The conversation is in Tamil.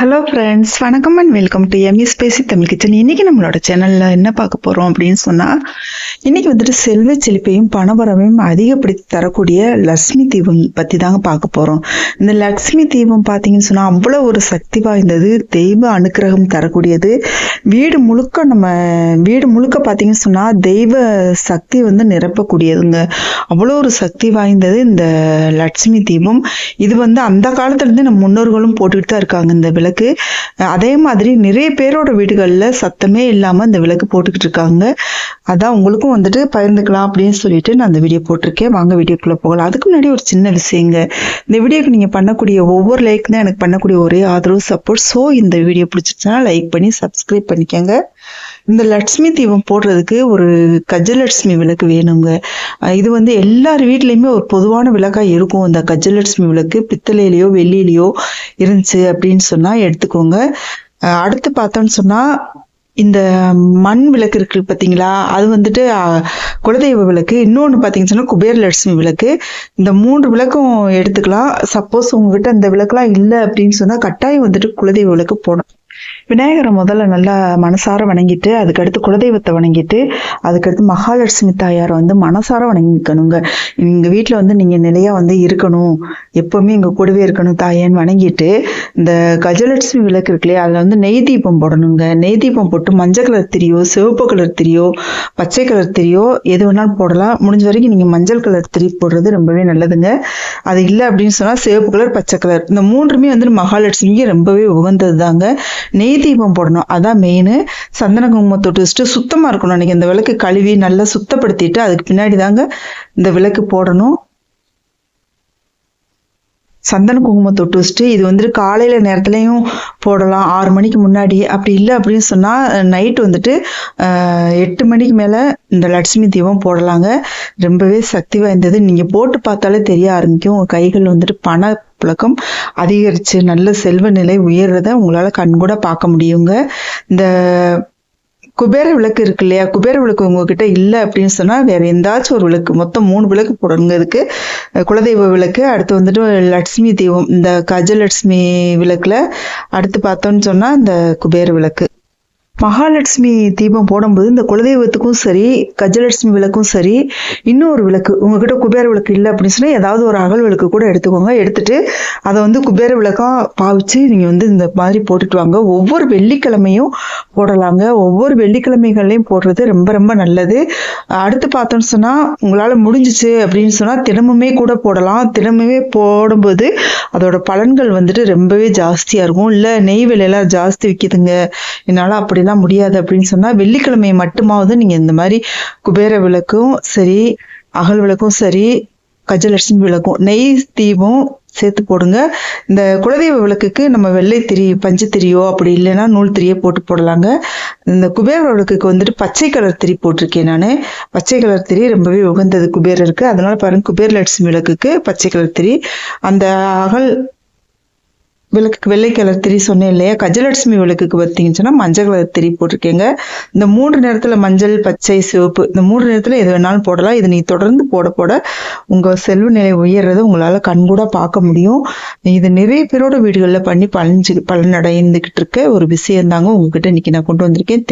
ஹலோ ஃப்ரெண்ட்ஸ் வணக்கம் அண்ட் வெல்கம் டு எம்இஸ் பேசி தமிழ் கிச்சன் இன்றைக்கி நம்மளோட சேனலில் என்ன பார்க்க போகிறோம் அப்படின்னு சொன்னால் இன்றைக்கி வந்துட்டு செல்வ செழிப்பையும் பணபரவையும் அதிகப்படுத்தி தரக்கூடிய லக்ஷ்மி தீபம் பற்றி தாங்க பார்க்க போகிறோம் இந்த லக்ஷ்மி தீபம் பார்த்தீங்கன்னு சொன்னால் அவ்வளோ ஒரு சக்தி வாய்ந்தது தெய்வ அனுக்கிரகம் தரக்கூடியது. வீடு முழுக்க நம்ம வீடு முழுக்க பார்த்தீங்கன்னு சொன்னால் தெய்வ சக்தி வந்து நிரப்பக்கூடியதுங்க. அவ்வளோ ஒரு சக்தி வாய்ந்தது இந்த லட்சுமி தீபம். இது வந்து அந்த காலத்துலேருந்து நம்ம முன்னோர்களும் போட்டுக்கிட்டு தான் இருக்காங்க. இந்த விளக்கு அதே மாதிரி நிறைய பேரோட வீடுகளில் சத்தமே இல்லாமல் இந்த விளக்கு போட்டுக்கிட்டு இருக்காங்க. அதான் உங்களுக்கும் வந்துட்டு பகிர்ந்துக்கலாம் அப்படின்னு சொல்லிட்டு நான் அந்த வீடியோ போட்டிருக்கேன். வாங்க வீடியோக்குள்ளே போகலாம். அதுக்கு முன்னாடி ஒரு சின்ன விஷயங்க. இந்த வீடியோக்கு நீங்கள் பண்ணக்கூடிய ஒவ்வொரு லைக் தான் எனக்கு பண்ணக்கூடிய ஒரே ஆதரவு சப்போர்ட் ஸோ இந்த வீடியோ பிடிச்சிருச்சுன்னா லைக் பண்ணி சப்ஸ்கிரைப் பண்ணிக்கோங்க. இந்த லட்சுமி தீபம் போடுறதுக்கு ஒரு கஜலட்சுமி விளக்கு வேணுங்க. இது வந்து எல்லார் வீட்லேயுமே ஒரு பொதுவான விளக்காக இருக்கும். இந்த கஜலட்சுமி விளக்கு பித்தளையிலையோ வெள்ளியிலையோ இருந்துச்சு அப்படின்னு சொன்னால் எடுத்துக்கோங்க. அடுத்து பார்த்தோன்னு சொன்னால் இந்த மண் விளக்கு இருக்கு பார்த்தீங்களா அது வந்துட்டு குலதெய்வ விளக்கு. இன்னொன்று பார்த்தீங்கன்னு சொன்னால் குபேர லட்சுமி விளக்கு. இந்த மூன்று விளக்கும் எடுத்துக்கலாம். சப்போஸ் உங்ககிட்ட இந்த விளக்குலாம் இல்லை அப்படின்னு சொன்னால் கட்டாயம் வந்துட்டு குலதெய்வ விளக்கு போடணும். விநாயகரை முதல்ல நல்லா மனசார வணங்கிட்டு அதுக்கடுத்து குலதெய்வத்தை வணங்கிட்டு அதுக்கடுத்து மகாலட்சுமி தாயாரை வந்து மனசார வணங்கிக்கணுங்க. எங்க வீட்டில் வந்து நீங்க நிலையா வந்து இருக்கணும். எப்பவுமே எங்க கூடவே இருக்கணும் தாயேன்னு வணங்கிட்டு இந்த கஜலட்சுமி விளக்கு இருக்கு இல்லையா அதுல வந்து நெய் தீபம் போடணுங்க. நெய் தீபம் போட்டு மஞ்சள் கலர் திரியோ சிவப்பு கலர் திரியோ பச்சை கலர் திரியோ எது வேணாலும் போடலாம். முடிஞ்ச வரைக்கும் நீங்க மஞ்சள் கலர் திரி போடுறது ரொம்பவே நல்லதுங்க. அது இல்லை அப்படின்னு சொன்னா சிவப்பு கலர் பச்சை கலர். இந்த மூன்றுமே வந்து மகாலட்சுமிக்கு ரொம்பவே உகந்தது தாங்க நெய் தீபம் போடணும். அதான் மெயின் சந்தன குங்குமம் தொட்டு வச்சுட்டு சுத்தமாக இருக்கணும். அன்றைக்கி இந்த விளக்கு கழுவி நல்லா சுத்தப்படுத்திட்டு அதுக்கு பின்னாடி தாங்க இந்த விளக்கு போடணும். சந்தன குங்குமம் தொட்டு வச்சுட்டு இது வந்துட்டு காலையில் நேரத்துலையும் போடலாம். ஆறு மணிக்கு முன்னாடி அப்படி இல்லை அப்படின்னு சொன்னால் நைட்டு வந்துட்டு எட்டு மணிக்கு மேலே இந்த லட்சுமி தீபம் போடலாங்க. ரொம்பவே சக்தி வாய்ந்தது. நீங்கள் போட்டு பார்த்தாலே தெரிய ஆரம்பிக்கும். உங்கள் கைகள் வந்துட்டு பண புழக்கம் அதிகரித்து நல்ல செல்வ நிலை உயர்றதை உங்களால் கண்கூட பார்க்க முடியுங்க. இந்த குபேர விளக்கு இருக்கு இல்லையா? குபேர விளக்கு உங்ககிட்ட இல்லை அப்படின்னு சொன்னால் வேற எந்தாச்சும் ஒரு விளக்கு மொத்தம் மூணு விளக்கு போடணுங்க இதுக்கு. குலதெய்வ விளக்கு அடுத்து வந்துட்டு லட்சுமி தெய்வம் இந்த கஜலட்சுமி விளக்குல அடுத்து பார்த்தோன்னு சொன்னால் இந்த குபேர விளக்கு. மகாலட்சுமி தீபம் போடும்போது இந்த குலதெய்வத்துக்கும் சரி கஜலட்சுமி விளக்கும் சரி இன்னொரு விளக்கு உங்ககிட்ட குபேர விளக்கு இல்லை அப்படின்னு சொன்னால் ஏதாவது ஒரு அகல் விளக்கு கூட எடுத்துக்கோங்க. எடுத்துட்டு அதை வந்து குபேர விளக்கா பாவிச்சு நீங்கள் வந்து இந்த மாதிரி போட்டுட்டு வாங்க. ஒவ்வொரு வெள்ளிக்கிழமையும் போடலாங்க. ஒவ்வொரு வெள்ளிக்கிழமைகள்லையும் போடுறது ரொம்ப ரொம்ப நல்லது. அடுத்து பார்த்தோம்னு சொன்னால் உங்களால் முடிஞ்சிச்சு அப்படின்னு சொன்னால் தினமுமே கூட போடலாம். தினமுமே போடும்போது அதோட பலன்கள் வந்துட்டு ரொம்பவே ஜாஸ்தியாக இருக்கும். இல்லை நெய் விலையெல்லாம் ஜாஸ்தி விற்கிதுங்க என்னால் அப்படிலாம் முடியாது அப்படின்னு சொன்னால் வெள்ளிக்கிழமை மட்டுமாவது நீங்கள் இந்த மாதிரி குபேர விளக்கும் சரி அகல் விளக்கும் சரி கஜலட்சுமி விளக்கும் நெய் தீபம் சேர்த்து போடுங்க. இந்த குலதெய்வ விளக்குக்கு நம்ம வெள்ளை திரி பஞ்சு திரியோ அப்படி இல்லைன்னா நூல் திரியே போட்டு போடலாங்க. இந்த குபேர விளக்குக்கு வந்துட்டு பச்சை கலர் திரி போட்டிருக்கேன் நான். பச்சை கலர் திரி ரொம்பவே உகந்தது குபேரருக்கு. அதனால பாருங்க குபேர லட்சுமி விளக்குக்கு பச்சை கலர் திரி. அந்த அகல் விளக்குக்கு வெள்ளை கலர் திரி சொன்னேன் இல்லையா? கஜலட்சுமி விளக்குக்கு பார்த்தீங்கன்னு மஞ்சள் கலர் திரி போட்டிருக்கேங்க. இந்த மூன்று நேரத்தில் மஞ்சள் பச்சை சிவப்பு இந்த மூன்று நேரத்தில் எது வேணாலும் போடலாம். இது நீ தொடர்ந்து போட போட உங்கள் செல்வ நிலை உயர்றதை உங்களால் கண்கூட பார்க்க முடியும். இது நிறைய பேரோட வீடுகளில் பண்ணி பலஞ்சு பலனடைந்துக்கிட்டு இருக்க ஒரு விஷயம் தாங்க உங்ககிட்ட இன்னைக்கு நான் கொண்டு வந்திருக்கேன்.